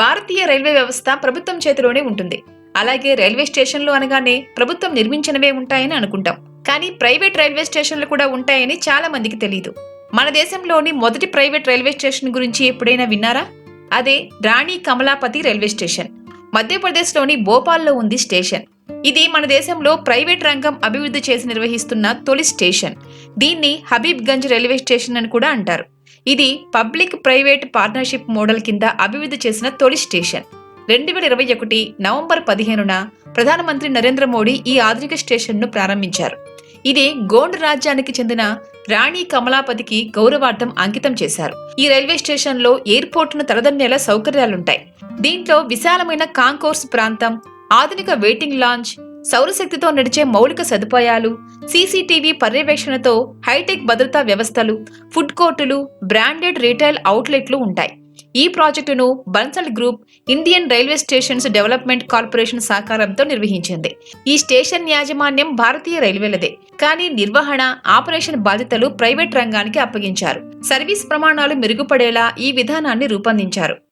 భారతీయ railway వ్యవస్థ ప్రభుత్వం చేతిలోనే ఉంటుంది. అలాగే రైల్వే స్టేషన్లు అనగానే ప్రభుత్వం నిర్మించినవే ఉంటాయని అనుకుంటాం. కానీ ప్రైవేట్ రైల్వే స్టేషన్లు కూడా ఉంటాయని చాలా మందికి తెలియదు మన దేశంలోని మొదటి ప్రైవేట్ రైల్వే స్టేషన్ గురించి ఎప్పుడైనా విన్నారా? అదే రాణి కమలాపతి రైల్వే స్టేషన్. మధ్యప్రదేశ్లోని భోపాల్లో ఉంది స్టేషన్. ఇది మన దేశంలో ప్రైవేట్ రంగం అభివృద్ధి చేసి నిర్వహిస్తున్న తొలి స్టేషన్. దీన్ని హబీబ్గంజ్ రైల్వే స్టేషన్ అని కూడా అంటారు. ఇది పబ్లిక్ ప్రైవేట్ పార్ట్నర్షిప్ మోడల్ కింద అభివృద్ధి చేసిన తొలి స్టేషన్. రెండు వేల ఇరవై ఒకటి నవంబర్ పదిహేనున ప్రధానమంత్రి నరేంద్ర మోడీ ఈ ఆధునిక స్టేషన్ను ప్రారంభించారు. ఇది గోండ్ రాజ్యానికి చెందిన రాణి కమలాపతికి గౌరవార్థం అంకితం చేశారు. ఈ రైల్వే స్టేషన్లో ఎయిర్పోర్టును తలదన్నేలా సౌకర్యాలుంటాయి. దీంట్లో విశాలమైన కాంకోర్స్ ప్రాంతం ఆధునిక వెయిటింగ్ లాంచ్ సౌరశక్తితో నడిచే మౌలిక సదుపాయాలు సీసీటీవీ పర్యవేక్షణతో హైటెక్ భద్రతా వ్యవస్థలు ఫుడ్ కోర్టులు బ్రాండెడ్ రీటైల్ అవుట్లెట్లు ఉంటాయి. ఈ ప్రాజెక్టును Bansal group Indian railway stations development corporation సహకారంతో నిర్వహించింది. ఈ స్టేషన్ యాజమాన్యం భారతీయ రైల్వేలదే. కానీ నిర్వహణ ఆపరేషన్ బాధ్యతలు ప్రైవేట్ రంగానికి అప్పగించారు. సర్వీస్ ప్రమాణాలు మెరుగుపడేలా ఈ విధానాన్ని రూపొందించారు.